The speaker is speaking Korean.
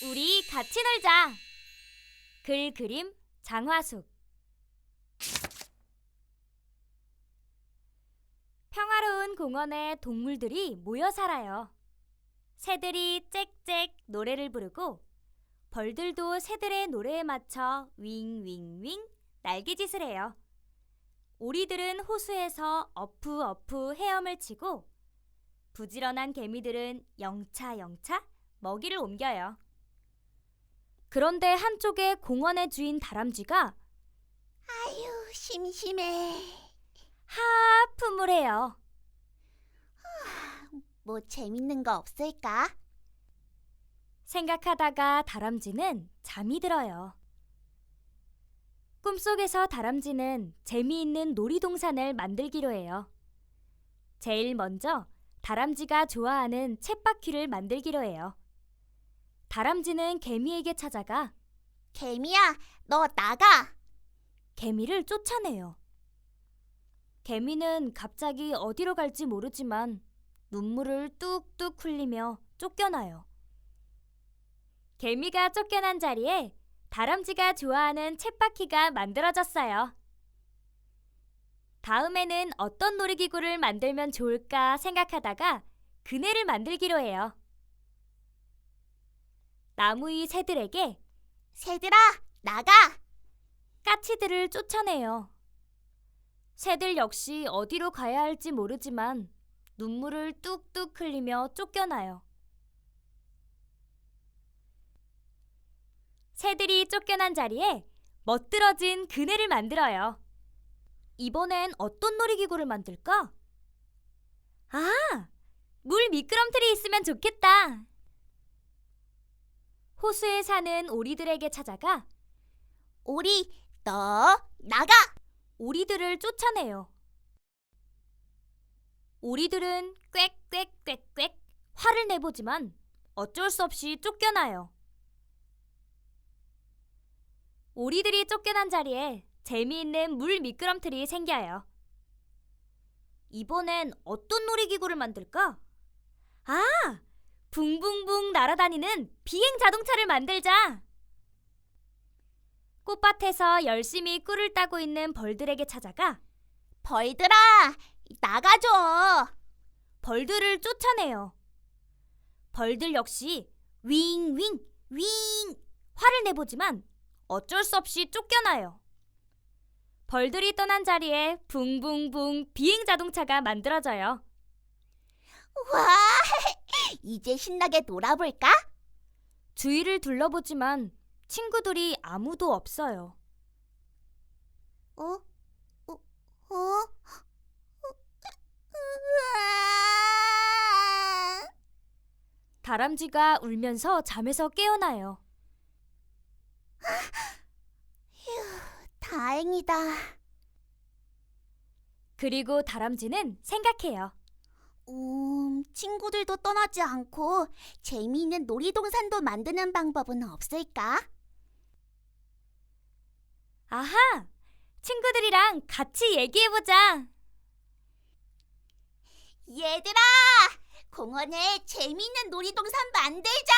우리 같이 놀자. 글 그림 장화숙. 평화로운 공원에 동물들이 모여 살아요. 새들이 짹짹 노래를 부르고 벌들도 새들의 노래에 맞춰 윙윙윙 날개짓을 해요. 오리들은 호수에서 어프 헤엄을 치고 부지런한 개미들은 영차 영차 먹이를 옮겨요. 그런데 한쪽에 공원의 주인 다람쥐가 아유, 심심해. 하 품을 해요. 뭐 재밌는 거 없을까? 생각하다가 다람쥐는 잠이 들어요. 꿈속에서 다람쥐는 재미있는 놀이동산을 만들기로 해요. 제일 먼저 다람쥐가 좋아하는 쳇바퀴를 만들기로 해요. 다람쥐는 개미에게 찾아가 개미야, 너 나가. 개미를 쫓아내요. 개미는 갑자기 어디로 갈지 모르지만 눈물을 뚝뚝 흘리며 쫓겨나요. 개미가 쫓겨난 자리에 다람쥐가 좋아하는 쳇바퀴가 만들어졌어요. 다음에는 어떤 놀이기구를 만들면 좋을까 생각하다가 그네를 만들기로 해요. 나무 위 새들에게 새들아, 나가. 까치들을 쫓아내요. 새들 역시 어디로 가야 할지 모르지만 눈물을 뚝뚝 흘리며 쫓겨나요. 새들이 쫓겨난 자리에 멋들어진 그네를 만들어요. 이번엔 어떤 놀이기구를 만들까? 아, 물 미끄럼틀이 있으면 좋겠다. 호수에 사는 오리들에게 찾아가 오리, 너 나가. 오리들을 쫓아내요. 오리들은 꽥꽥꽥꽥 화를 내보지만 어쩔 수 없이 쫓겨나요. 오리들이 쫓겨난 자리에 재미있는 물 미끄럼틀이 생겨요. 이번엔 어떤 놀이기구를 만들까? 아! 붕붕붕 날아다니는 비행 자동차를 만들자! 꽃밭에서 열심히 꿀을 따고 있는 벌들에게 찾아가 벌들아, 나가줘. 벌들을 쫓아내요. 벌들 역시 윙윙 윙 화를 내보지만 어쩔 수 없이 쫓겨나요. 벌들이 떠난 자리에 붕붕붕 비행 자동차가 만들어져요. 와, 이제 신나게 놀아볼까? 주위를 둘러보지만 친구들이 아무도 없어요. 어? 어? 어? 으아! 다람쥐가 울면서 잠에서 깨어나요. 다행이다. 그리고 다람쥐는 생각해요. 음, 친구들도 떠나지 않고 재미있는 놀이동산도 만드는 방법은 없을까? 아하! 친구들이랑 같이 얘기해보자. 얘들아, 공원에 재미있는 놀이동산 만들자.